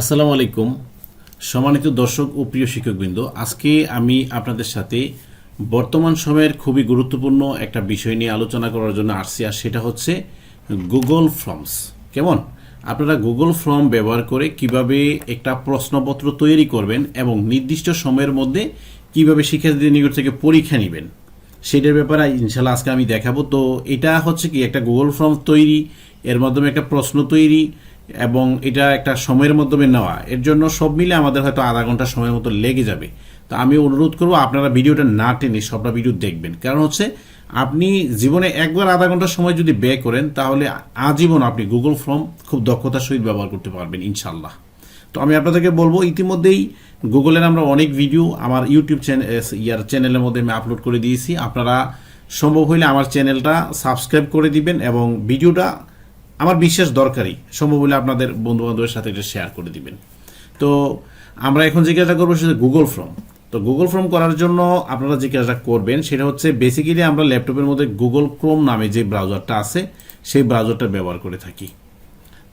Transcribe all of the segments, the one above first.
আসসালামু আলাইকুম, সম্মানিত দর্শক ও প্রিয় শিক্ষকবৃন্দ। আজকে আমি আপনাদের সাথে বর্তমান সময়ের খুবই গুরুত্বপূর্ণ একটা বিষয় নিয়ে আলোচনা করার জন্য আসছি, আর সেটা হচ্ছে গুগল ফর্মস কেমন? আপনারা গুগল ফর্ম ব্যবহার করে কীভাবে একটা প্রশ্নপত্র তৈরি করবেন এবং নির্দিষ্ট সময়ের মধ্যে কীভাবে শিক্ষার্থীদের নিকট থেকে পরীক্ষা নেবেন, সেটার ব্যাপারে ইনশাল্লাহ আজকে আমি দেখাবো। তো এটা হচ্ছে কি, একটা গুগল ফর্ম তৈরি, এর মাধ্যমে একটা প্রশ্ন তৈরি এবং এটা একটা সময়ের মাধ্যমে নেওয়া। এর জন্য সব মিলে আমাদের হয়তো আধা ঘণ্টা সময়ের মতো লেগে যাবে। তো আমি অনুরোধ করব আপনারা ভিডিওটা না টেনে সবটা ভিডিও দেখবেন। কারণ হচ্ছে, আপনি জীবনে একবার আধা ঘণ্টা সময় যদি ব্যয় করেন, তাহলে আজীবন আপনি গুগল ফর্ম খুব দক্ষতার সহিত ব্যবহার করতে পারবেন ইনশাল্লাহ তো আমি আপনাদেরকে বলব, ইতিমধ্যেই গুগলের আমরা অনেক ভিডিও আমার ইউটিউব চ্যানেল ইয়ার চ্যানেলের মধ্যে আমি আপলোড করে দিয়েছি। আপনারা সম্ভব হইলে আমার চ্যানেলটা সাবস্ক্রাইব করে দিবেন এবং ভিডিওটা আমার বিশেষ দরকারি সম্ভব হলে আপনাদের বন্ধু বান্ধবের সাথে এটা শেয়ার করে দিবেন। তো আমরা এখন কাজটা করব সেটা গুগল ফর্ম তো গুগল ফর্ম করার জন্য আপনারা কাজটা করবেন সেটা হচ্ছে বেসিক্যালি আমরা ল্যাপটপের মধ্যে গুগল ক্রোম নামে যে ব্রাউজারটা আছে, সেই ব্রাউজারটা ব্যবহার করে থাকি।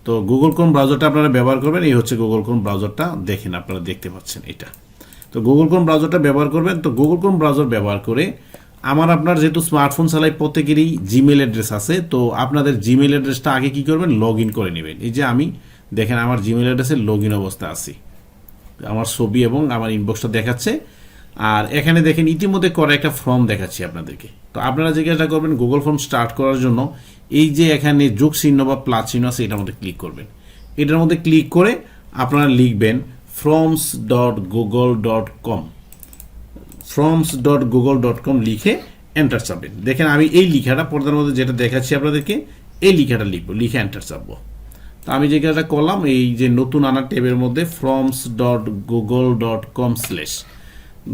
তো গুগল ক্রোম ব্রাউজারটা আপনারা ব্যবহার করবেন, এই হচ্ছে গুগল ক্রোম ব্রাউজারটা দেখেন আপনারা দেখতে পাচ্ছেন এটা। তো গুগল ক্রোম ব্রাউজারটা ব্যবহার করবেন। তো গুগল ক্রোম ব্রাউজার ব্যবহার করে আমার আপনার যেহেতু স্মার্টফোন চালাই প্রত্যেকেরই জিমেল অ্যাড্রেস আছে, তো আপনাদের জিমেল অ্যাড্রেসটা আগে কি করবেন? লগ ইন করে নেবেন। এই যে আমি, দেখেন আমার জিমেল অ্যাড্রেসে লগ ইন অবস্থা আছি। আমার ছবি এবং আমার ইনবক্সটা দেখাচ্ছে। আর এখানে দেখেন, ইতিমধ্যে করা একটা ফর্ম দেখাচ্ছি আপনাদেরকে। তো আপনারা কাজটা করবেন গুগল ফর্ম স্টার্ট করার জন্য এই যে এখানে যোগ চিহ্ন বা প্লাস চিহ্ন আছে, এটার মধ্যে ক্লিক করবেন। এটার মধ্যে ক্লিক করে আপনারা লিখবেন forms dot Google dot com forms dot Google dot com লিখে এন্টার চাপবেন দেখেন আমি এই লিখাটা পর্দার মধ্যে যেটা দেখাচ্ছি আপনাদেরকে, এই লিখাটা লিখব, লিখে এন্টার চাপবো তো আমি যে কাজটা করলাম, এই যে নতুন আনা ট্যাবের মধ্যে forms dot Google dot com slash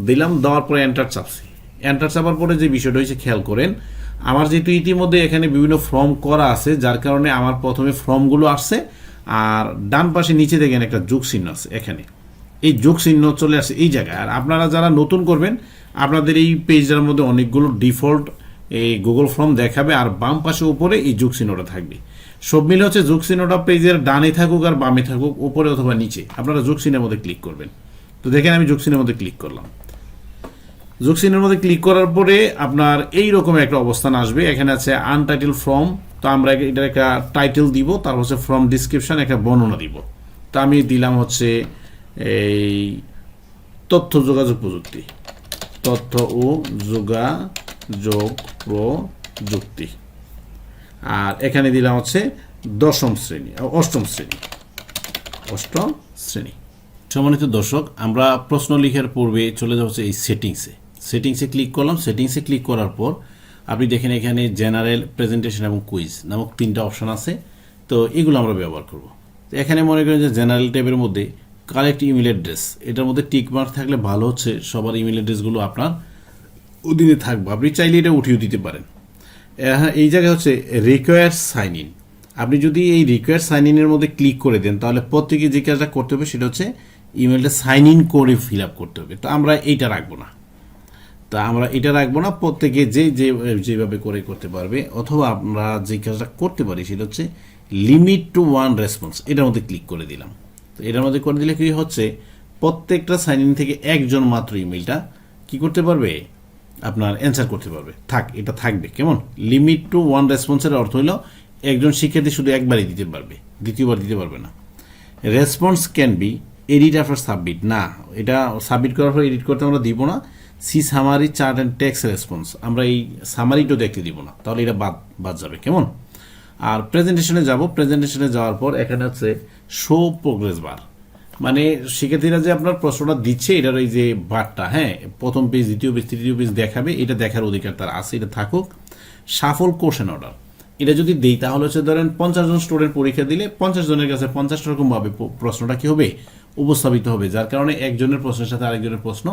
দিলাম, দেওয়ার পরে এন্টার চাপছি এন্টার চাপার পরে যে বিষয়টা হয়েছে, খেয়াল করেন, আমার যেহেতু ইতিমধ্যে এখানে বিভিন্ন ফর্ম করা আছে, যার কারণে আমার প্রথমে ফর্মগুলো আসছে, আর ডান পাশে নিচে দেখেন একটা যোগ চিহ্ন আছে, এখানে। এই যোগ চিহ্ন চলে আসে এই জায়গায়। আর আপনারা যারা নতুন করবেন, আপনাদের এই পেজটার মধ্যে অনেকগুলো ডিফল্ট এই গুগল ফর্ম দেখাবে আর বাম পাশে উপরে এই যোগ চিহ্নটা থাকবে। সব মিলে হচ্ছে যোগ চিহ্নটা পেজের ডানে থাকুক আর বামে থাকুক, উপরে অথবা নিচে। আপনারা যোগ চিহ্নের মধ্যে ক্লিক করবেন। তো দেখেন আমি যোগ চিহ্নের মধ্যে ক্লিক করলাম। যোগ চিহ্নের মধ্যে ক্লিক করার পরে আপনার এই রকম একটা অবস্থান আসবে। এখানে আছে আনটাইটেল ফর্ম তো আমরা এটার একটা টাইটেল দিব, তারপর হচ্ছে ফর্ম ডিসক্রিপশন একটা বর্ণনা দিব। তো আমি দিলাম হচ্ছে এই তথ্য যোগাযোগ প্রযুক্তি। তথ্য ও যোগাযোগ প্রযুক্তি। আর এখানে দিলাম হচ্ছে দশম শ্রেণি অষ্টম শ্রেণি। অষ্টম শ্রেণি। সম্মানিত দর্শক, আমরা প্রশ্ন লিখার পূর্বে চলে যাচ্ছে এই সেটিংসে। সেটিংসে ক্লিক করলাম। সেটিংসে ক্লিক করার পর আপনি দেখেন এখানে জেনারেল প্রেজেন্টেশন এবং কুইজ নামক তিনটা অপশন আছে। তো এগুলো আমরা ব্যবহার করব। এখানে মনে করেন যে জেনারেল ট্যাবের মধ্যে কারেক্ট ইমেল অ্যাড্রেস এটার মধ্যে টিক মার্ক থাকলে ভালো হচ্ছে, সবার ইমেল অ্যাড্রেসগুলো আপনার অধীনে থাকবে। আপনি চাইলে এটা উঠিয়ে দিতে পারেন। হ্যাঁ এই জায়গায় হচ্ছে রিকোয়ার সাইন ইন আপনি যদি এই রিকোয়ার সাইন ইনের মধ্যে ক্লিক করে দেন, তাহলে প্রত্যেকে যে কাজটা করতে হবে সেটা হচ্ছে ইমেলটা সাইন ইন করে ফিল আপ করতে হবে। তো আমরা এইটা রাখব না। তা আমরা এটা রাখব না, প্রত্যেকে যে যে, যেভাবে করে করতে পারবে, অথবা আমরা যে কাজটা করতে পারি সেটা হচ্ছে লিমিট টু ওয়ান রেসপন্স এটার মধ্যে ক্লিক করে দিলাম। তো এটার মধ্যে করে দিলে কি হচ্ছে? প্রত্যেকটা সাইন ইন থেকে একজন মাত্র ইমেলটা কি করতে পারবে? আপনার অ্যান্সার করতে পারবে। থাক, এটা থাকবে। কেমন? লিমিট টু ওয়ান রেসপন্সের অর্থ হলো একজন শিক্ষার্থী শুধু একবারই দিতে পারবে, দ্বিতীয়বার দিতে পারবে না। Response can be edit after submit না, এটা সাবমিট করার পর এডিট করতে আমরা দিব না। See summary chart and text response আমরা এই সামারিটাও দেখতে দিব না। তাহলে এটা বাদ বাদ যাবে। কেমন? আর প্রেজেন্টেশনে যাব। প্রেজেন্টেশনে যাওয়ার পর এখানে হচ্ছে শো প্রোগ্রেস বার। মানে শিক্ষার্থীরা যে আপনার প্রশ্নটা দিচ্ছে, এটার ওই যে বারটা হ্যাঁ প্রথম পেজ দ্বিতীয় পেজ তৃতীয় পেজ দেখাবে, এটা দেখার অধিকার তার আছে, এটা থাকুক। সাফল কোশ্চেন অর্ডার এটা যদি দেই, তাহলে হচ্ছে ধরেন পঞ্চাশ জন স্টুডেন্ট পরীক্ষা দিলে পঞ্চাশ জনের কাছে পঞ্চাশ রকমভাবে প্রশ্নটা কি হবে? উপস্থাপিত হবে, যার কারণে একজনের প্রশ্নের সাথে আরেকজনের প্রশ্ন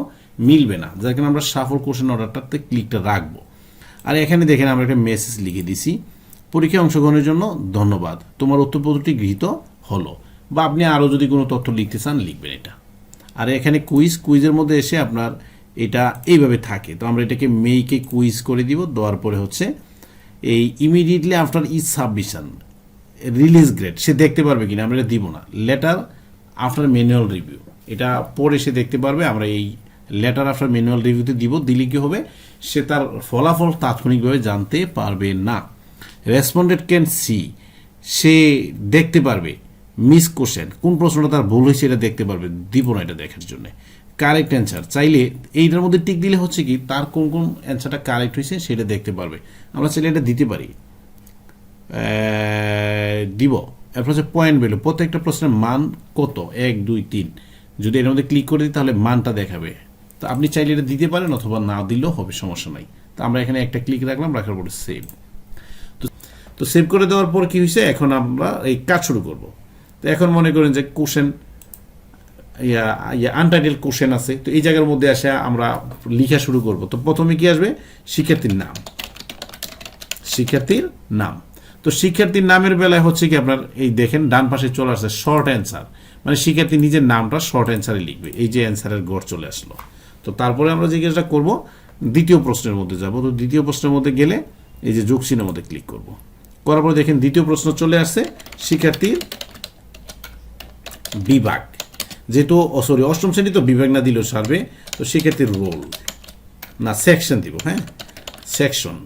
মিলবে না, যার কারণে আমরা সাফল কোশ্চেন অর্ডারটাতে ক্লিকটা রাখব। আর এখানে দেখেন আমরা একটা মেসেজ লিখে দিছি, পরীক্ষায় অংশগ্রহণের জন্য ধন্যবাদ, তোমার উত্তরপত্রটি গৃহীত হলো। বা আপনি আরও যদি কোনো তথ্য লিখতে চান, লিখবেন এটা। আর এখানে কুইজ কুইজের মধ্যে এসে আপনার এটা এইভাবে থাকে। তো আমরা এটাকে মেইকে কুইজ করে দিব, দেওয়ার পরে হচ্ছে এই immediately after is submission release grade সে দেখতে পারবে কিনা, আমরা এটা দিব না। লেটার আফটার ম্যানুয়াল রিভিউ এটা পরে সে দেখতে পারবে, আমরা এই লেটার আফটার ম্যানুয়াল রিভিউতে দিব, দিলে কি হবে, সে তার ফলাফল তাৎক্ষণিকভাবে জানতে পারবে না। রেসপন্ডেড ক্যান সি সে দেখতে পারবে মিস কোশ্চেন, কোন প্রশ্নটা তার ভুল হয়েছে এটা দেখতে পারবে দিব না এটা দেখার জন্য। কারেক্ট অ্যান্সার চাইলে এইটার মধ্যে টিক দিলে হচ্ছে কি, তার কোন কোন অ্যান্সারটা কারেক্ট হয়েছে সেটা দেখতে পারবে। আমরা চাইলে এটা দিতে পারি। দিব। এরপর হচ্ছে পয়েন্ট ভ্যালু প্রত্যেকটা প্রশ্নের মান কত? এক, দুই, তিন। যদি এর মধ্যে ক্লিক করে দিই তাহলে মানটা দেখাবে। তো আপনি চাইলে এটা দিতে পারেন অথবা না দিলেও হবে, সমস্যা নাই। তো আমরা এখানে একটা ক্লিক রাখলাম, রাখার পরে সেভ তো সেভ করে দেওয়ার পর কি হয়েছে? এখন আমরা এই কাজ শুরু করব। তো এখন মনে করেন যে question yeah yeah untitled question আছে। তো এই জায়গার মধ্যে আসে আমরা লিখা শুরু করব। তো প্রথমে কি আসবে? শিক্ষার্থীর নাম। শিক্ষার্থীর নাম। তো শিক্ষার্থীর নামের বেলায় হচ্ছে কি আপনার, এই দেখেন, ডান পাশে চলে আসছে শর্ট অ্যান্সার মানে শিক্ষার্থী নিজের নামটা শর্ট অ্যান্সারে লিখবে। এই যে অ্যান্সারের গড় চলে আসলো। তো তারপরে আমরা জিজ্ঞাসা করব, দ্বিতীয় প্রশ্নের মধ্যে যাব। তো দ্বিতীয় প্রশ্নের মধ্যে গেলে এই যে যোগ চিহ্নের মধ্যে ক্লিক করব। করার পরে দেখেন দ্বিতীয় প্রশ্ন চলে আসছে, শিক্ষার্থীর বিভাগ। যেহেতু সরি অষ্টম শ্রেণি তো বিভাগ না দিলেও সারবে তো শিক্ষার্থীর রোল না সেকশন দিব হ্যাঁ? সেকশন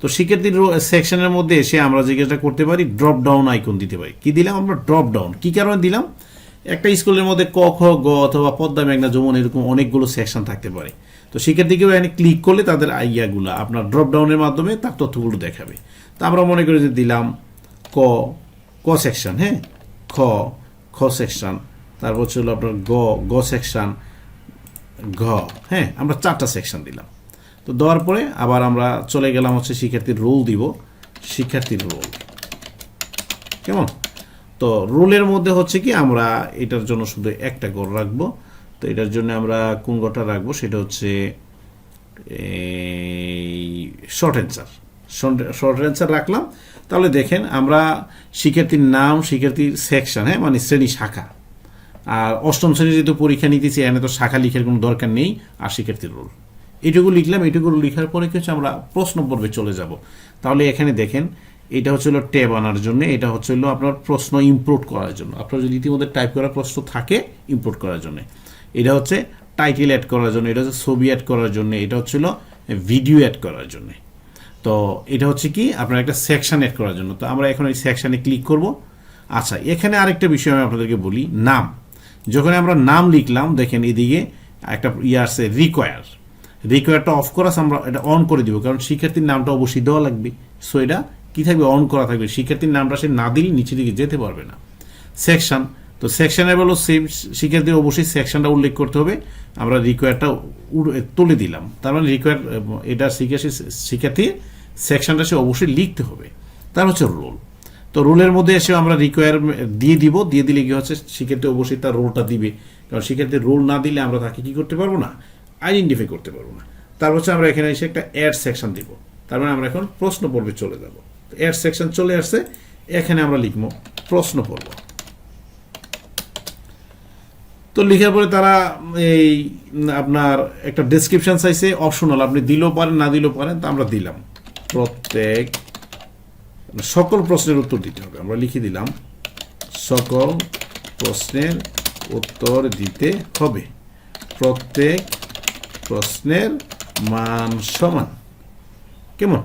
তো শিক্ষার্থীর সেকশনের মধ্যে এসে আমরা জিজ্ঞাসা করতে পারি ড্রপ ডাউন আইকন দিতে পারি। কি দিলাম আমরা? ড্রপ ডাউন কি কারণে দিলাম? একটা স্কুলের মধ্যে ক, খ, গ অথবা পদ্মা, মেঘনা, যমুন এরকম অনেকগুলো সেকশন থাকতে পারে। তো শিক্ষার্থীকেও এখানে ক্লিক করলে তাদের আইয়াগুলো আপনার ড্রপ ডাউনের মাধ্যমে তার তথ্যগুলো দেখাবে। তা আমরা মনে করি যে দিলাম ক ক সেকশন হ্যাঁ? খ। খ সেকশন তারপর ছিল আপনার গ গ সেকশন ঘ হ্যাঁ আমরা চারটা সেকশন দিলাম। তো দেওয়ার পরে আবার আমরা চলে গেলাম হচ্ছে শিক্ষার্থীর রোল দিব, শিক্ষার্থীর রোল কেমন? তো রোলের মধ্যে হচ্ছে কি, আমরা এটার জন্য শুধু একটা গড় রাখব। তো এটার জন্য আমরা কোন গড়টা রাখব? সেটা হচ্ছে শর্ট অ্যান্সার শর্ট অ্যান্সার রাখলাম। তাহলে দেখেন আমরা শিক্ষার্থীর নাম, শিক্ষার্থীর সেকশন হ্যাঁ মানে শ্রেণি শাখা। আর অষ্টম শ্রেণি যেহেতু পরীক্ষা নিতেছি, এখানে তো শাখা লিখার কোনো দরকার নেই, আর শিক্ষার্থীর রোল এইটুকু লিখলাম এইটুকু লিখার পরে কি হচ্ছে আমরা প্রশ্ন পর্বে চলে যাব। তাহলে এখানে দেখেন, এটা হচ্ছে হলো ট্যাব আনার জন্য, এটা হচ্ছে হলো আপনার প্রশ্ন ইম্পোর্ট করার জন্য। আপনার যদি ইতিমধ্যে টাইপ করা প্রশ্ন থাকে ইম্পোর্ট করার জন্য। এটা হচ্ছে টাইটেল অ্যাড করার জন্য, এটা হচ্ছে ছবি অ্যাড করার জন্য, এটা হচ্ছে হলো ভিডিও অ্যাড করার জন্য। তো এটা হচ্ছে কি, আপনার একটা সেকশান এড করার জন্য। তো আমরা এখন এই সেকশানে ক্লিক করব। আচ্ছা এখানে আরেকটা বিষয় আমি আপনাদেরকে বলি, নাম। যখন আমরা নাম লিখলাম, দেখেন এদিকে একটা ইয়ে আসছে রিকোয়ার রিকোয়ারটা অফ করা আমরা এটা অন করে দিব, কারণ শিক্ষার্থীর নামটা অবশ্যই দেওয়া লাগবে। সো এটা কী থাকবে? অন করা থাকবে। শিক্ষার্থীর নামটা সে না দিলে নিচে দিকে যেতে পারবে না। সেকশন তো সেকশানে বলো সেম শিক্ষার্থীর অবশ্যই সেকশনটা উল্লেখ করতে হবে। আমরা রিকোয়ারটা তুলে দিলাম। তার মানে রিকোয়ার এটা শিক্ষার্থী সেকশনটা সে অবশ্যই লিখতে হবে। তার হচ্ছে রোল। তো রোলের মধ্যে এসে আমরা রিকোয়ার দিয়ে দিব। দিয়ে দিলে কি হচ্ছে? শিক্ষার্থী অবশ্যই তার রোলটা দিবে। কারণ শিক্ষার্থীর রোল না দিলে আমরা তাকে কি করতে পারব না? আইডেন্টিফাই করতে পারব না। তার হচ্ছে আমরা এখানে এসে একটা অ্যাড সেকশন দিব। তার মানে আমরা এখন প্রশ্ন পর্বে চলে যাব। অ্যাড সেকশন চলে আসছে। এখানে আমরা লিখব প্রশ্ন পর্ব। তো লিখার পরে তারা এই আপনার একটা ডেসক্রিপশন চাইছে। অপশনাল আপনি দিলেও পারেন, না দিলেও পারেন, তা আমরা দিলাম। প্রত্যেক সকল প্রশ্নের উত্তর দিতে হবে। আমরা লিখে দিলাম, সকল প্রশ্নের উত্তর দিতে হবে। প্রত্যেক প্রশ্নের মান সমান। কেমন?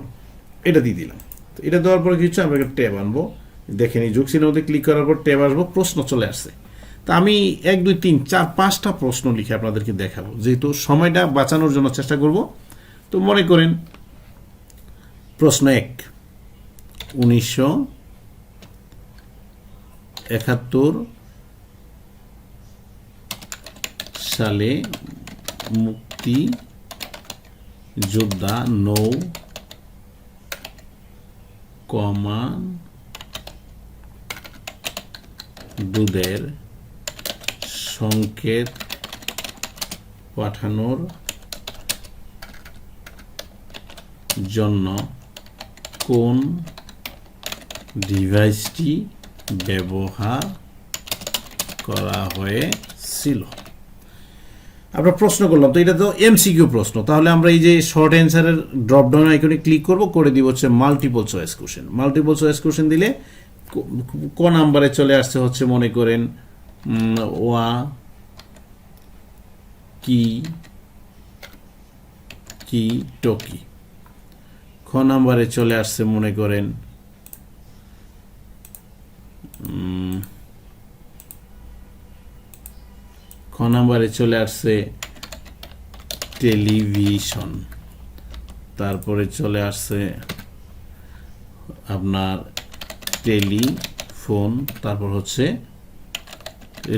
এটা দিয়ে দিলাম। তো এটা দেওয়ার পরে কি হচ্ছে? আমরা একটা ট্যাব আনব। দেখেন এই যুগসিনের মধ্যে ক্লিক করার পর ট্যাব আসব, প্রশ্ন চলে আসছে। তা আমি এক, দুই, তিন, চার, পাঁচটা প্রশ্ন লিখে আপনাদেরকে দেখাবো। যেহেতু সময়টা বাঁচানোর জন্য চেষ্টা করব। তো মনে করেন প্রশ্ন এক। উনিশশো একাত্তর সালে মুক্তি যোদ্ধা নৌ কমান দুধের সংকেত পাঠানোর জন্য কোন ডিভাইসটি ব্যবহার করা হয়েছিল? আমরা প্রশ্ন করলাম, তো এটা তো এমসিকিউ প্রশ্ন। তাহলে আমরা এই যে শর্ট অ্যান্সারের ড্রপ ডাউন আইকনে ক্লিক করব, করে দিব হচ্ছে multiple choice question multiple choice question দিলে ক নাম্বারে চলে আসছে হচ্ছে মনে করেন ওয়া, কি কি, টকি। খ নাম্বারে চলে আসছে, মনে করেন। খ নাম্বারে চলে আসছে টেলিভিশন। তারপরে চলে আসছে আপনার টেলিফোন, তারপর হচ্ছে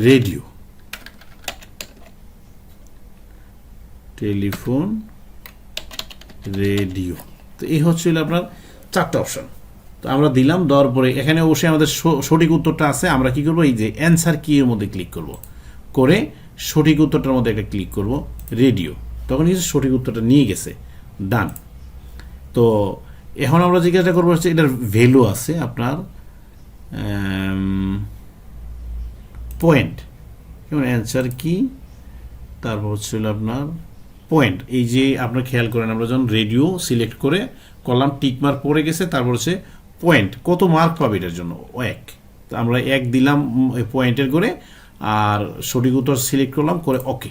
রেডিও। Telephone, radio. তো এই হচ্ছে আপনার চারটা অপশন তো আমরা দিলাম, দেওয়ার পরে এখানে অবশ্যই আমাদের সঠিক উত্তরটা আছে, আমরা কি করব? এই যে অ্যান্সার কি এর মধ্যে ক্লিক করব। করে সঠিক উত্তরটার মধ্যে একটা ক্লিক করব রেডিও তখন কিন্তু সঠিক উত্তরটা নিয়ে গেছে ডান তো এখন আমরা জিজ্ঞাসা করব হচ্ছে এটার ভ্যালু আছে, আপনার পয়েন্ট যেমন অ্যান্সার কি তারপর হচ্ছে হলো আপনার পয়েন্ট এই যে আপনার খেয়াল করেন, আমরা যখন রেডিও সিলেক্ট করে কলাম টিক মার্ক পড়ে গেছে, তারপর হচ্ছে পয়েন্ট কত মার্ক পাবে এটার জন্য? এক। তো আমরা এক দিলাম পয়েন্টের করে, আর সঠিক উত্তর সিলেক্ট করলাম, করে ওকে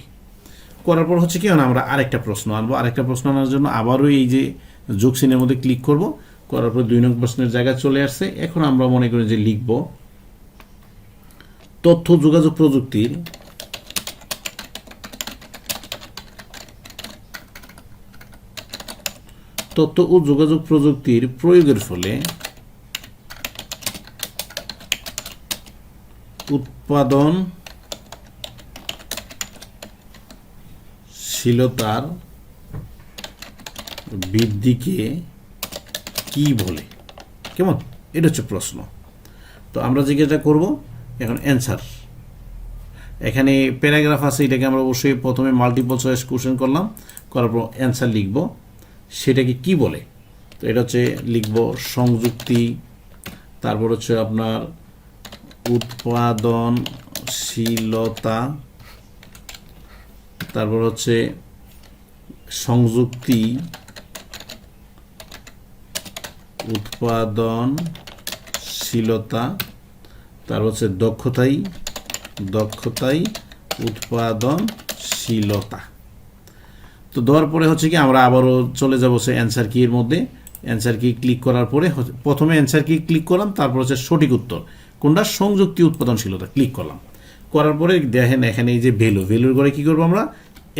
করার পর হচ্ছে কি না আমরা আরেকটা প্রশ্ন আনব। আরেকটা প্রশ্ন আনার জন্য আবারও এই যে যোগ চিহ্নের মধ্যে ক্লিক করব। করার পর দুই নং প্রশ্নের জায়গায় চলে আসছে। এখন আমরা মনে করি যে লিখব, তথ্য যোগাযোগ প্রযুক্তির তথ্য ও যোগাযোগ প্রযুক্তির প্রয়োগের ফলে উৎপাদন শীলতার বৃদ্ধিকে কি বলে? কেমন? এটা হচ্ছে প্রশ্ন। তো আমরা জিজ্ঞাসা করব, এখন অ্যান্সার এখানে প্যারাগ্রাফ আছে, এটাকে আমরা অবশ্যই প্রথমে মাল্টিপল চয়েস কোশ্চেন করলাম, করার পর অ্যান্সার লিখব। সেটাকে কি বলে? তো এটা হচ্ছে লিখব সংযুক্তি, তারপর হচ্ছে আপনার উৎপাদনশীলতা, তারপর হচ্ছে সংযুক্তি, উৎপাদনশীলতা, তারপর হচ্ছে দক্ষতাই দক্ষতাই উৎপাদনশীলতা। তো দেওয়ার পরে হচ্ছে কি, আমরা আবারও চলে যাব সে অ্যান্সার কি এর মধ্যে। অ্যান্সার কি ক্লিক করার পরে প্রথমে অ্যান্সার কি ক্লিক করলাম, তারপর হচ্ছে সঠিক উত্তর। কোনটা? সংযুক্তি উৎপাদনশীলতা ক্লিক করলাম। করার পরে দেখেন এখানে এই যে ভ্যালু ভ্যালুর করে কি করব আমরা?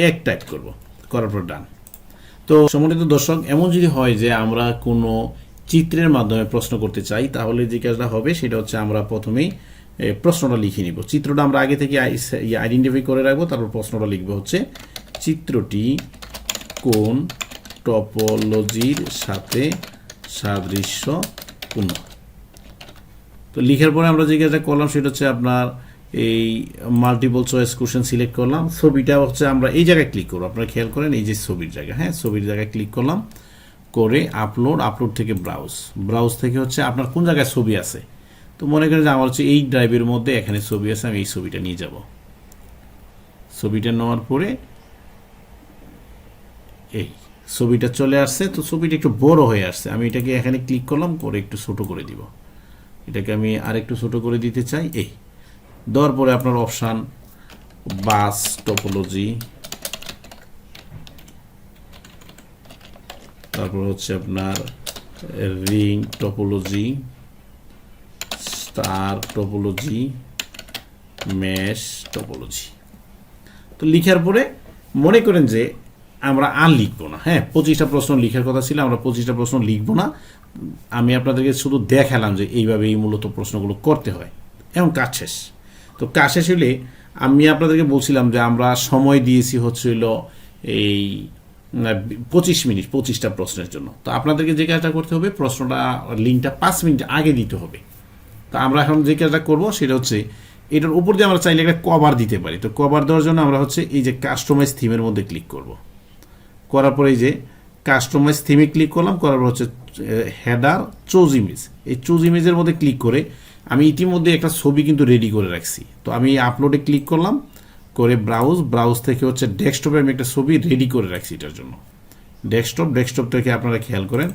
এক টাইপ করব। করার পর ডান তো সম্মানিত দর্শক, এমন যদি হয় যে আমরা কোনো চিত্রের মাধ্যমে প্রশ্ন করতে চাই, তাহলে যে কাজটা হবে, সেটা হচ্ছে আমরা প্রথমেই প্রশ্নটা লিখে নিব। চিত্রটা আমরা আগে থেকে আইডেন্টিফাই করে রাখব, তারপর প্রশ্নটা লিখব হচ্ছে, চিত্রটি কোন টপোলজির সাথে সাদৃশ্যপূর্ণ তো লিখার পরে আমরা যে কাজটা করলাম সেটা হচ্ছে আপনার এই মাল্টিপল চয়েস কোশ্চেন সিলেক্ট করলাম। ছবিটা হচ্ছে আমরা এই জায়গায় ক্লিক করব। আপনারা খেয়াল করেন এই যে ছবির জায়গা হ্যাঁ ছবির জায়গায় ক্লিক করলাম। করে আপলোড আপলোড থেকে ব্রাউজ ব্রাউজ থেকে হচ্ছে আপনার কোন জায়গায় ছবি আছে? তো মনে করেন যে আমার হচ্ছে এই ড্রাইভের মধ্যে এখানে ছবি আছে, আমি এই ছবিটা নিয়ে যাব। ছবিটা নেওয়ার পরে এই ছবিটা চলে আসছে, তো ছবিটা একটু বড় হয়ে আসছে। আমি এটাকে এখানে ক্লিক করলাম, করে একটু ছোট করে দিব। এটাকে আমি আর একটু ছোট করে দিতে চাই, এই। দেওয়ার পরে আপনার অপশান বাস টপোলজি তারপর হচ্ছে আপনার ring topology star topology mesh topology তো লিখার পরে মনে করেন যে আমরা আর লিখব না। হ্যাঁ পঁচিশটা প্রশ্ন লিখার কথা ছিল, আমরা পঁচিশটা প্রশ্ন লিখব না। আমি আপনাদেরকে শুধু দেখালাম যে এইভাবে এই মূলত প্রশ্নগুলো করতে হয়। এবং কাজ শেষ। তো কাজ শেষ হলে আমি আপনাদেরকে বলছিলাম যে আমরা সময় দিয়েছি হচ্ছিল এই পঁচিশ মিনিট, পঁচিশটা প্রশ্নের জন্য। তো আপনাদেরকে যে কাজটা করতে হবে, প্রশ্নটা, লিঙ্কটা পাঁচ মিনিট আগে দিতে হবে। তো আমরা এখন যে কাজটা করব সেটা হচ্ছে, এটার উপর দিয়ে আমরা চাইলে একটা কভার দিতে পারি। তো কভার দেওয়ার জন্য আমরা হচ্ছে এই যে কাস্টমাইজ থিমের মধ্যে ক্লিক করব। করার পরে যে কাস্টমাইজ থিমে ক্লিক করলাম, করার পর হচ্ছে হেডার চুজ ইমেজ এই চুজ ইমেজের মধ্যে ক্লিক করে আমি ইতিমধ্যে একটা ছবি কিন্তু রেডি করে রাখছি। তো আমি আপলোডে ক্লিক করলাম, করে ব্রাউজ ব্রাউজ থেকে হচ্ছে ডেস্কটপে আমি একটা ছবি রেডি করে রাখছি এটার জন্য। ডেস্কটপ ডেস্কটপ থেকে আপনারা খেয়াল করেন,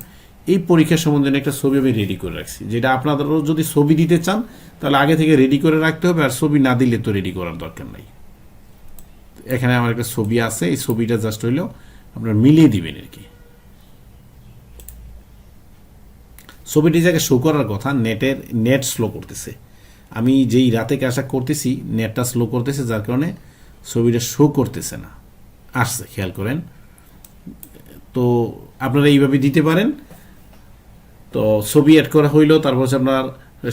এই পরীক্ষার সম্বন্ধে একটা ছবি আমি রেডি করে রাখছি। যেটা আপনাদেরও যদি ছবি দিতে চান, তাহলে আগে থেকে রেডি করে রাখতে হবে, আর ছবি না দিলে তো রেডি করার দরকার নাই। এখানে আমার একটা ছবি আছে, এই ছবিটা জাস্ট হইলেও আপনার মিলিয়ে দিবেন আর কি। ছবিটি যাকে শো করার কথা, নেটের, নেট স্লো করতেছে। আমি যেই রাতে কাজটা করতেছি, নেটটা স্লো করতেছে, যার কারণে ছবিটা শো করতেছে না। আসছে, খেয়াল করেন। তো আপনারা এইভাবে দিতে পারেন। তো ছবি অ্যাড করা হইল, তারপর হচ্ছে আপনার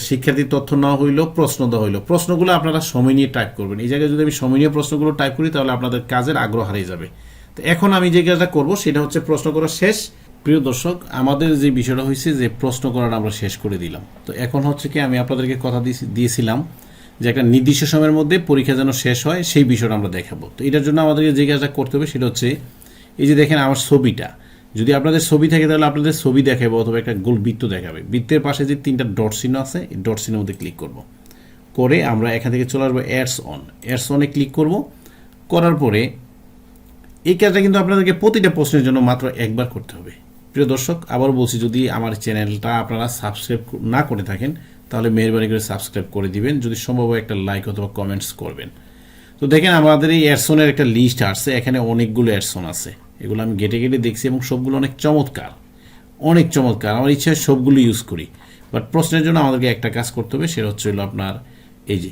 শিক্ষার্থীর তথ্য নেওয়া হইল, প্রশ্ন দেওয়া হইল। প্রশ্নগুলো আপনারা সময় নিয়ে টাইপ করবেন। এই জায়গায় যদি আমি সময় নিয়ে প্রশ্নগুলো টাইপ করি, তাহলে আপনাদের কাজের আগ্রহ হারিয়ে যাবে। তো এখন আমি যে কাজটা করব, সেটা হচ্ছে প্রশ্ন করা শেষ। প্রিয় দর্শক, আমাদের যে বিষয়টা হয়েছে যে প্রশ্ন করাটা আমরা শেষ করে দিলাম। তো এখন হচ্ছে কি, আমি আপনাদেরকে কথা দিয়েছিলাম যে একটা নির্দিষ্ট সময়ের মধ্যে পরীক্ষা যেন শেষ হয়, সেই বিষয়টা আমরা দেখাবো। তো এটার জন্য আমাদেরকে যে কাজটা করতে হবে, সেটা হচ্ছে, এই যে দেখেন আমার ছবিটা। যদি আপনাদের ছবি থাকে, তাহলে আপনাদের ছবি দেখাবে অথবা একটা গোল বৃত্ত দেখাবে। বৃত্তের পাশে যে তিনটা ডট চিহ্ন আছে, এই ডট চিহ্নের মধ্যে ক্লিক করব। করে আমরা এখান থেকে চলে আসব অ্যাডস অন অ্যাডস অনে ক্লিক করব। করার পরে এই কাজটা কিন্তু আপনাদেরকে প্রতিটা প্রশ্নের জন্য মাত্র একবার করতে হবে। প্রিয় দর্শক আবার বলছি, যদি আমার চ্যানেলটা আপনারা সাবস্ক্রাইব না করে থাকেন, তাহলে মেহরবানি করে সাবস্ক্রাইব করে দিবেন, যদি সম্ভব হয় একটা লাইক অথবা কমেন্টস করবেন। তো দেখেন, আমাদের এই অ্যাডসনের একটা লিস্ট আসছে, এখানে অনেকগুলো অ্যাডসন আছে। এগুলো আমি গেটে গেটে দেখছি এবং সবগুলো অনেক চমৎকার অনেক চমৎকার। আমার ইচ্ছা সবগুলো ইউজ করি। বাট প্রশ্নের জন্য আমাদেরকে একটা কাজ করতে হবে, সেটা হচ্ছে হলো আপনার এই যে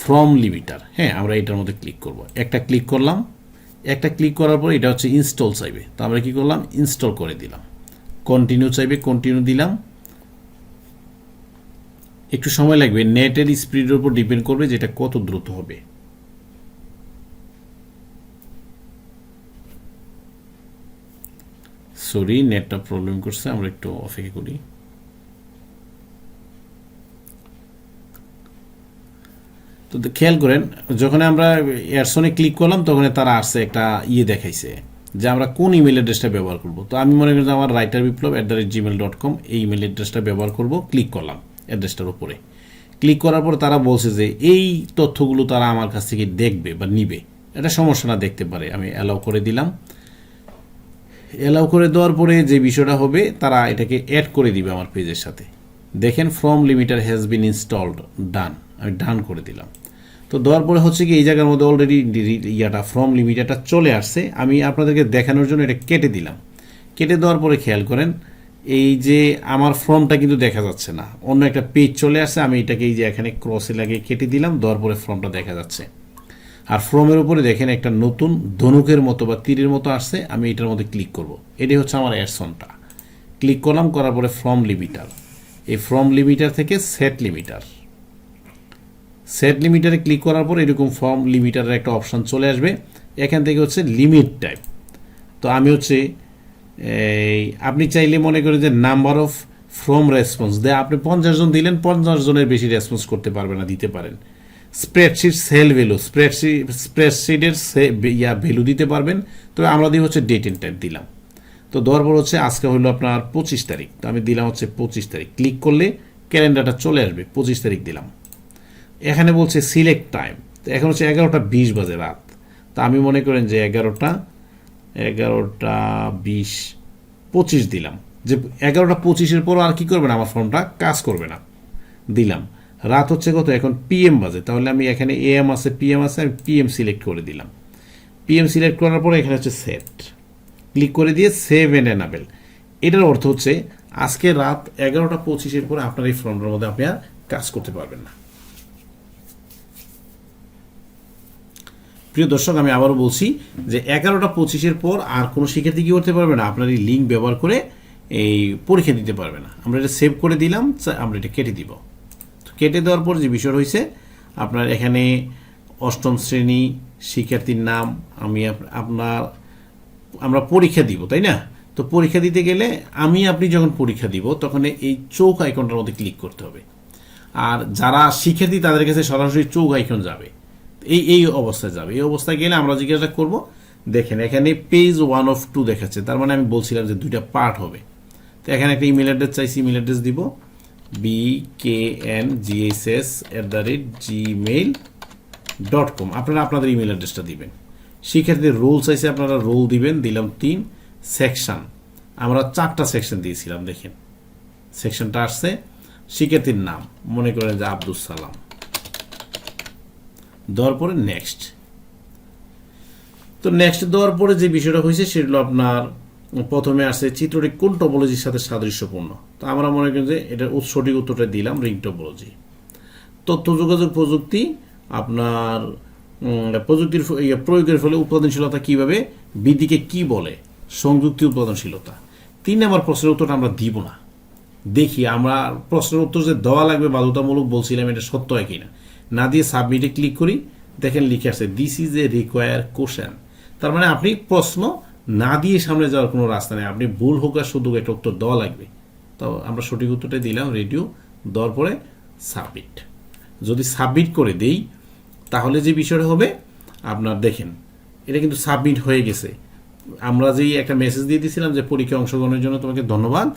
ফ্রম লিমিটার হ্যাঁ আমরা এটার মধ্যে ক্লিক করব। একটা ক্লিক করলাম একটা ক্লিক করার পর এটা হচ্ছে ইনস্টল চাইবে। তো আমরা কি করলাম? ইনস্টল করে দিলাম। কন্টিনিউ চাইবে কন্টিনিউ দিলাম। একটু সময় লাগবে। নেটের স্পিডের উপর ডিপেন্ড করবে যেটা কত দ্রুত হবে। সরি নেটটা প্রবলেম করছে, আমরা একটু অপেক্ষা করি। তো খেয়াল করেন যখন আমরা এয়ারসনে ক্লিক করলাম তখন তারা আসছে একটা ইয়ে দেখাইছে যে আমরা কোন ইমেল অ্যাড্রেসটা ব্যবহার করব। তো আমি মনে করি যে আমার writer Biplab at the rate Gmail dot com এই ইমেল অ্যাড্রেসটা ব্যবহার করব ক্লিক করলাম অ্যাড্রেসটার উপরে। ক্লিক করার পর তারা বলছে যে এই তথ্যগুলো তারা আমার কাছ থেকে দেখবে বা নিবে। এটা সমস্যা না, দেখতে পারে। আমি অ্যালাউ করে দিলাম। অ্যালাউ করে দেওয়ার পরে যে বিষয়টা হবে, তারা এটাকে অ্যাড করে দিবে আমার পেজের সাথে। দেখেন form limiter has been installed ডান আমি ডান করে দিলাম। তো দেওয়ার পরে হচ্ছে কি, এই জায়গার মধ্যে অলরেডি ইয়াটা ফর্ম লিমিটারটা চলে আসছে। আমি আপনাদেরকে দেখানোর জন্য এটা কেটে দিলাম। কেটে দেওয়ার পরে খেয়াল করেন, এই যে আমার ফর্মটা কিন্তু দেখা যাচ্ছে না। অন্য একটা পেজ চলে আসছে, আমি এটাকে এই যে এখানে ক্রসে লাগিয়ে কেটে দিলাম, দেওয়ার পরে ফর্মটা দেখা যাচ্ছে। আর ফর্মের উপরে দেখেন একটা নতুন ধনুকের মতো বা তীরের মতো আসছে, আমি এটার মধ্যে ক্লিক করব। এটাই হচ্ছে আমার অ্যাডসনটা ক্লিক করলাম, করার পরে ফর্ম লিমিটার এই ফর্ম লিমিটার থেকে সেট লিমিটার সেট লিমিটারে ক্লিক করার পর এরকম ফর্ম লিমিটারের একটা অপশন চলে আসবে। এখান থেকে হচ্ছে লিমিট টাইপ। তো আমি হচ্ছে, এই, আপনি চাইলে মনে করেন যে নাম্বার অফ ফ্রম রেসপন্স দেয় আপনি পঞ্চাশ জন দিলেন, পঞ্চাশ জনের বেশি রেসপন্স করতে পারবে না, দিতে পারেন। স্প্রেডশিট সেল ভ্যালু, স্প্রেডশিট, স্প্রেডশিটের ইয়া ভ্যালু দিতে পারবেন। তবে আমরা দিই হচ্ছে ডেট এন্ড টাইম দিলাম। তো দেওয়ার পর হচ্ছে আজকে হলো আপনার পঁচিশ তারিখ। তো আমি দিলাম হচ্ছে পঁচিশ তারিখ। ক্লিক করলে ক্যালেন্ডারটা চলে আসবে, পঁচিশ তারিখ দিলাম। এখানে বলছে সিলেক্ট টাইম তো এখন হচ্ছে এগারোটা বিশ বাজে রাত। তা আমি মনে করেন যে এগারোটা এগারোটা বিশ, পঁচিশ দিলাম। যে এগারোটা পঁচিশের পর আর কি করবে না আমার ফোনটা কাজ করবে না। দিলাম। রাত হচ্ছে কত? এখন পিএম বাজে। তাহলে আমি এখানে এএম আছে পিএম আছে, আমি পিএম সিলেক্ট করে দিলাম। পিএম সিলেক্ট করার পরে এখানে হচ্ছে সেট ক্লিক করে দিয়ে সেভ এন্ড এনাবেল এটার অর্থ হচ্ছে, আজকে রাত এগারোটা পঁচিশের পরে আপনার এই ফর্মটার মধ্যে আপনি আর কাজ করতে পারবেন না। প্রিয় দর্শক, আমি আবারও বলছি যে এগারোটা পঁচিশের পর আর কোনো শিক্ষার্থী কী করতে পারবে না। আপনার এই লিঙ্ক ব্যবহার করে এই পরীক্ষা দিতে পারবে না। আমরা এটা সেভ করে দিলাম আমরা এটা কেটে দিব। তো কেটে দেওয়ার পর যে বিষয় হয়েছে আপনার এখানে অষ্টম শ্রেণি শিক্ষার্থীর নাম আমি আপনার, আমরা পরীক্ষা দিব, তাই না? তো পরীক্ষা দিতে গেলে আমি আপনি যখন পরীক্ষা দিব, তখন এই চৌক আইকনটার মধ্যে ক্লিক করতে হবে। আর যারা শিক্ষার্থী, তাদের কাছে সরাসরি চৌক আইকন যাবে। এই এই অবস্থায় যাবে। এই অবস্থায় গেলে আমরা জিজ্ঞাসা করব, দেখেন এখানে পেজ ওয়ান অফ টু দেখাচ্ছে। তার মানে আমি বলছিলাম যে দুইটা পার্ট হবে। তো এখানে একটা ইমেল অ্যাড্রেস চাইছি ইমেল অ্যাড্রেস দিব। B K N GSS at the rate Gmail dot com আপনারা আপনাদের ইমেল অ্যাড্রেসটা দিবেন। শিক্ষার্থীদের রোল চাইছে, আপনারা রোল দিবেন। দিলাম তিন সেকশন আমরা চারটা সেকশন দিয়েছিলাম, দেখেন। সেকশনটা আসছে। শিক্ষার্থীর নাম। মনে করেন যে আব্দুল সালাম। দেওয়ার পরে নেক্সট তো নেক্সট দেওয়ার পরে যে বিষয়টা হয়েছে সেগুলো আপনার প্রথমে আসে চিত্রটি কোন টপোলজির সাথে সাদৃশ্যপূর্ণ? তো আমরা মনে করি যে এটার সঠিক উত্তরটা দিলাম রিং টপোলজি তথ্য যোগাযোগ প্রযুক্তি আপনার প্রযুক্তির ইয়ে, প্রয়োগের ফলে উৎপাদনশীলতা কীভাবে বৃদ্ধিকে কি বলে? সংযুক্তি উৎপাদনশীলতা। তিন নম্বর প্রশ্নের উত্তরটা আমরা দিব না। দেখি আমরা প্রশ্নের উত্তর যে দেওয়া লাগবে বাধ্যতামূলক বলছিলাম এটা সত্য হয় কিনা? না দিয়ে সাবমিটে ক্লিক করি, দেখেন লিখে আসছে this is a require question তার মানে আপনি প্রশ্ন না দিয়ে সামনে যাওয়ার কোনো রাস্তা নেই। আপনি ভুল হোক আর শুধু একটা উত্তর দেওয়া লাগবে। তো আমরা সঠিক উত্তরটা দিলাম রেডিও দেওয়ার পরে সাবমিট যদি সাবমিট করে দেই, তাহলে যে বিষয়টা হবে, আপনার দেখেন, এটা কিন্তু সাবমিট হয়ে গেছে। আমরা যেই একটা মেসেজ দিয়ে দিয়েছিলাম যে পরীক্ষায় অংশগ্রহণের জন্য তোমাকে ধন্যবাদ,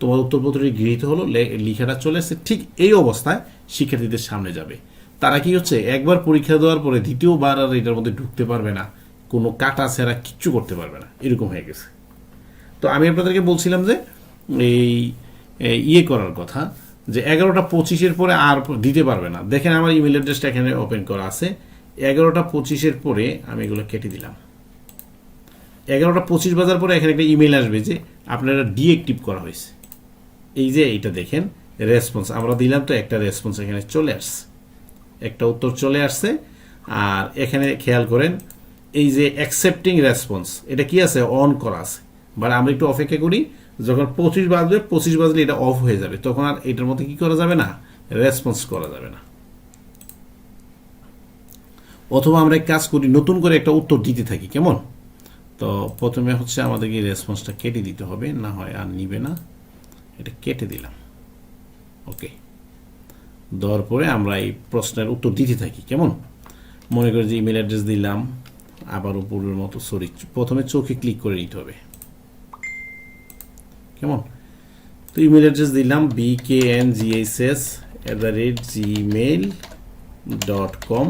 তোমার উত্তরপত্রটি গৃহীত হলো লেখাটা চলে এসেছে ঠিক এই অবস্থায় শিক্ষার্থীদের সামনে যাবে। তারা কি হচ্ছে? একবার পরীক্ষা দেওয়ার পরে দ্বিতীয়বার আর এটার মধ্যে ঢুকতে পারবে না। কোনো কাটা ছেঁড়া কিচ্ছু করতে পারবে না। এরকম হয়ে গেছে। তো আমি আপনাদেরকে বলছিলাম যে এই ইয়ে করার কথা যে এগারোটা পঁচিশের পরে আর দিতে পারবে না। দেখেন আমার ইমেল অ্যাড্রেসটা এখানে ওপেন করা আছে। এগারোটা পঁচিশের পরে আমি এগুলো কেটে দিলাম। এগারোটা পঁচিশ বাজার পরে এখানে একটা ইমেল আসবে যে আপনারা ডিএক্টিভ করা হয়েছে। এই যে এইটা দেখেন, রেসপন্স। আমরা দিলাম তো একটা রেসপন্স এখানে চলে আসছে। একটা উত্তর চলে আসছে। আর এখানে খেয়াল করেন, এই যে অ্যাকসেপ্টিং রেসপন্স এটা কি আছে? অন করা আছে। বাট আমরা একটু অপেক্ষা করি, যখন পঁচিশ বাজবে, পঁচিশ বাজলে এটা অফ হয়ে যাবে। তখন আর এটার মধ্যে কি করা যাবে না? রেসপন্স করা যাবে না। অথবা আমরা কাজ করি, নতুন করে একটা উত্তর দিতে থাকি, কেমন? তো প্রথমে হচ্ছে আমাদেরকে রেসপন্সটা কেটে দিতে হবে, না হয় আর নিবে না। এটা কেটে দিলাম। ওকে দেওয়ার পরে আমরা এই প্রশ্নের উত্তর দিতে থাকি, কেমন? মনে করি যে ইমেল অ্যাড্রেস দিলাম আবারও পূর্বের মতো সরি প্রথমে চোখে ক্লিক করে নিতে হবে। কেমন? তো ইমেল অ্যাড্রেস দিলাম B K N GSS at the rate Gmail dot com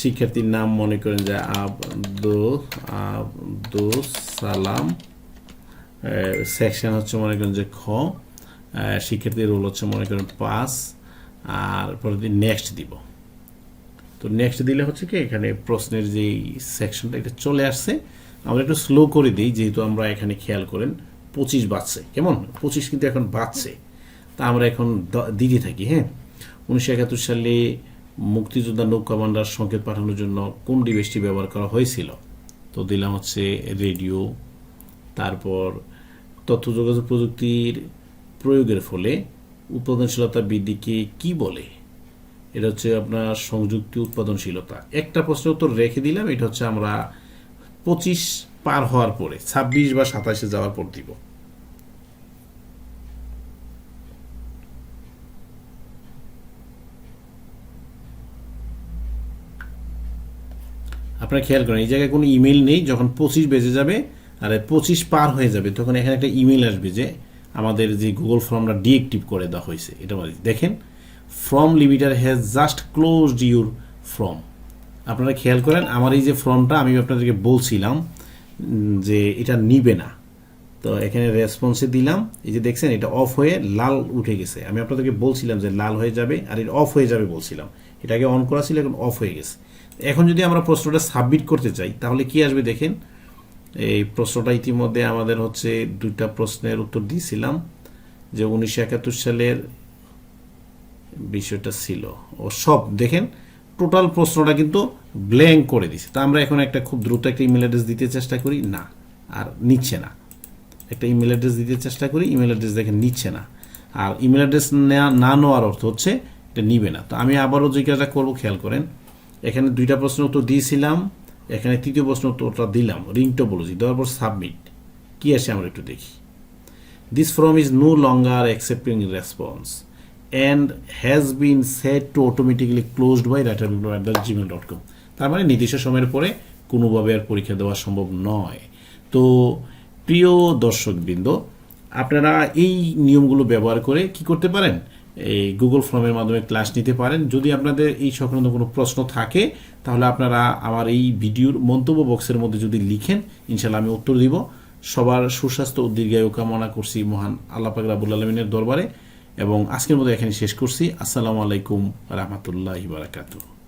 শিক্ষার্থীর নাম মনে করেন যে আব্দুল আব্দুল সালাম। সেকশন হচ্ছে মনে করেন যে খ। শিক্ষার্থীর রোল হচ্ছে মনে করেন পাস আর পরের দিন নেক্সট দিব। তো নেক্সট দিলে হচ্ছে কি, এখানে প্রশ্নের যে সেকশনটা এটা চলে আসছে। আমরা একটু স্লো করে দিই, যেহেতু আমরা এখানে খেয়াল করেন, পঁচিশ বাজছে। কেমন? পঁচিশ কিন্তু এখন বাজছে। তা আমরা এখন দিতে থাকি হ্যাঁ? উনিশশো একাত্তর সালে মুক্তিযোদ্ধা নৌ কমান্ডার সংকেত পাঠানোর জন্য কোন ডিভাইসটি ব্যবহার করা হয়েছিল? তো দিলাম হচ্ছে রেডিও, তারপর তথ্য যোগাযোগ প্রযুক্তির প্রয়োগের ফলে উৎপাদনশীলতা বৃদ্ধিকে কি বলে? এটা হচ্ছে আপনার সংযুক্তি উৎপাদনশীলতা। একটা প্রশ্নের উত্তর রেখে দিলাম, এটা হচ্ছে আমরা পঁচিশ পার হওয়ার পরে, ছাব্বিশ বা সাতাশে যাওয়ার পর দিব। আপনারা খেয়াল করেন, এই জায়গায় কোনো ইমেল নেই, যখন পঁচিশ বেজে যাবে, আর পঁচিশ পার হয়ে যাবে, তখন এখানে একটা ইমেল আসবে যে আমাদের যে গুগল ফর্মটা ডিএক্টিভ করে দেওয়া হয়েছে, এটা বলে। দেখেন form limiter has just closed your form আপনারা খেয়াল করেন, আমার এই যে ফর্মটা আমি আপনাদেরকে বলছিলাম যে এটা নিবে না। তো এখানে রেসপন্সে দিলাম, এই যে দেখছেন, এটা অফ হয়ে লাল উঠে গেছে। আমি আপনাদেরকে বলছিলাম যে লাল হয়ে যাবে, আর এটা অফ হয়ে যাবে বলছিলাম। এটাকে অন করা ছিল, এখন অফ হয়ে গেছে। এখন যদি আমরা প্রশ্নটা সাবমিট করতে চাই, তাহলে কি আসবে দেখেন? এই প্রশ্নটা ইতিমধ্যে আমাদের হচ্ছে দুইটা প্রশ্নের উত্তর দিয়েছিলাম, যে উনিশশো একাত্তর সালের বিষয়টা ছিল। ও সব দেখেন, টোটাল প্রশ্নটা কিন্তু ব্ল্যাঙ্ক করে দিছে তা আমরা এখন একটা খুব দ্রুত একটা ইমেল অ্যাড্রেস দিতে চেষ্টা করি, না, আর নিচ্ছে না। একটা ইমেল অ্যাড্রেস দিতে চেষ্টা করি, ইমেল অ্যাড্রেস দেখেন নিচ্ছে না। আর ইমেল অ্যাড্রেস না নেওয়ার অর্থ হচ্ছে এটা নিবে না। তো আমি আবারও জিজ্ঞাসা করব, খেয়াল করেন, এখানে দুইটা প্রশ্ন উত্তর দিয়েছিলাম এখানে তৃতীয় প্রশ্ন উত্তরটা দিলাম রিং টপোলজি দেওয়ার পর সাবমিট কি আসে আমরা একটু দেখি। This form is no longer accepting response and has been set to automatically closed dot com তার মানে নির্দিষ্ট সময়ের পরে কোনোভাবে আর পরীক্ষা দেওয়া সম্ভব নয়। তো প্রিয় দর্শকবৃন্দ, আপনারা এই নিয়মগুলো ব্যবহার করে কি করতে পারেন? এই গুগল ফর্মের মাধ্যমে ক্লাস নিতে পারেন। যদি আপনাদের এই সংক্রান্ত কোনো প্রশ্ন থাকে, তাহলে আপনারা আমার এই ভিডিওর মন্তব্য বক্সের মধ্যে যদি লিখেন ইনশাল্লাহ আমি উত্তর দিব। সবার সুস্বাস্থ্য ও দীর্ঘায়ু কামনা করছি মহান আল্লাহ পাক রাবুল আলমিনের দরবারে এবং আজকের মতো এখানে শেষ করছি। আসসালামু আলাইকুম রহমতুল্লাহ বারাকাতুহ।